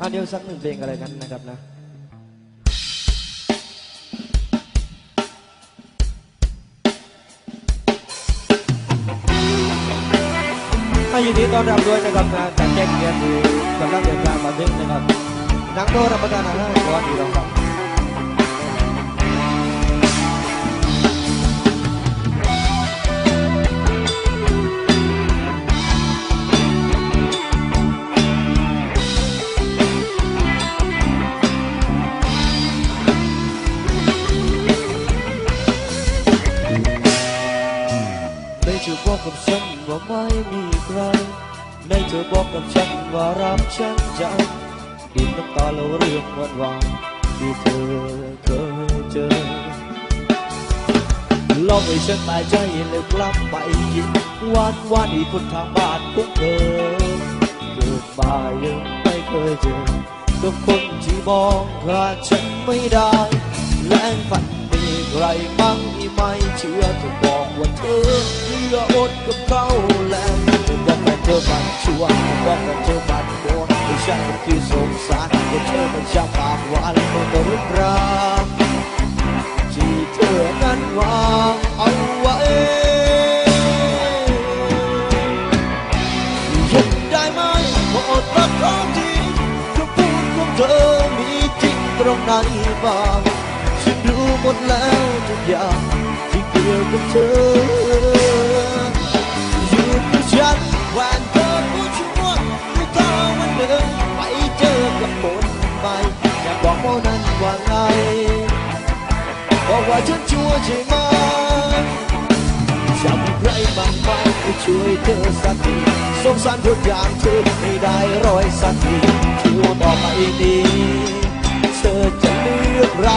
อะเดี๋ยวสักหนึ่งเพลงอะไรกันนะครับนะให้ยินดีต้อนรับด้วยนะครับนะการแจ้งเกียรติกำลังเดินทางมาถึงนะครับนังโดรับประทานอาหารก่อนดีเราครับ ธอบอกกับฉันว่าไม่มีใครได้เธอบอกกับฉันว่ารักฉันจังดินน้ำตาเราเรื่องวันวานที่เธอเคยเจอลองให้ฉันตายใจแล้วกลับไปยินวันวันที่คนทางบ้านของเธอเกิดมายังไม่เคยเจอกับคนที่มองขาดฉันไม่ได้แรงฝัน มีใครมั่งที่ไม่เชื่อเธอบอกว่าเธอเหลืออดกับเขาแล้วเธอบอกว่าเธอมันชั่วเธอบอกว่าเธอมันโดนไม่ใช่ก็คือสงสารว่าเธอมันช่างปากหวานมันก็รุนแรงที่เธอนั้นวางเอาไว้ยุดได้ไหมโปรดรับข้อทีคำพูดของเธอมีจริงตรงไหนบ้างฉันรู้หมดแล้ว ทุกอย่างที่เกี่ยวกับเธออยู่กับฉันแหวนเธอผู้ชั่วที่เธอวันหนึ่งไปเจอกับคนใหม่อยากบอกว่านั้นว่าไงบอกว่าฉันชั่วใช่ไหมจะมีใครบางไหมที่ช่วยเธอสักทีสงสารคนอย่างเธอไม่ได้รอยสักทีชั่วต่อไปนี้เธอจะเลือกใคร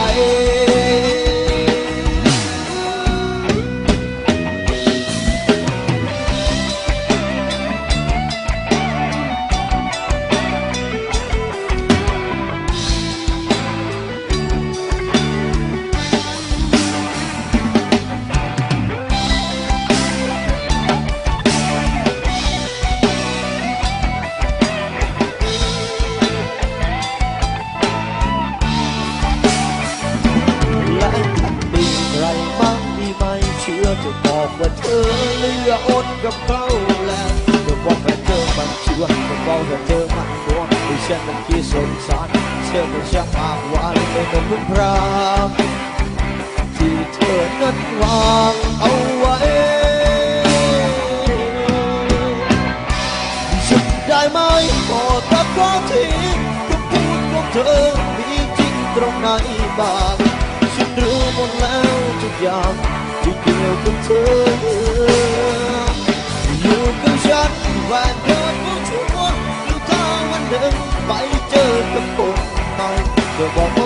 บอกว่าเธอเหลืออดกับเขาแล้วเธอบอกว่าเธอมันเชื่อเธอบอกว่าเธอมันโดนที่ฉันมันคิดสงสารเธอมันช่างปากหวานเป็นคนพุ่งพรามที่เธอนั้นวางเอาไว้หยุดได้ไหมขอตัดข้อทีคำพูดของเธอมีจริงตรงไหนบ้างฉันรู้หมดแล้วทุกอย่าง ที่เกี่ยวกับเธออยู่กับฉันแหวนเธอผู้ชั่วอยู่ถ้าวันหนึ่งไปเจอกับคนใหม่เธอบอกว่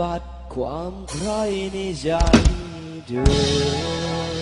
บัดความใครในใจเดิม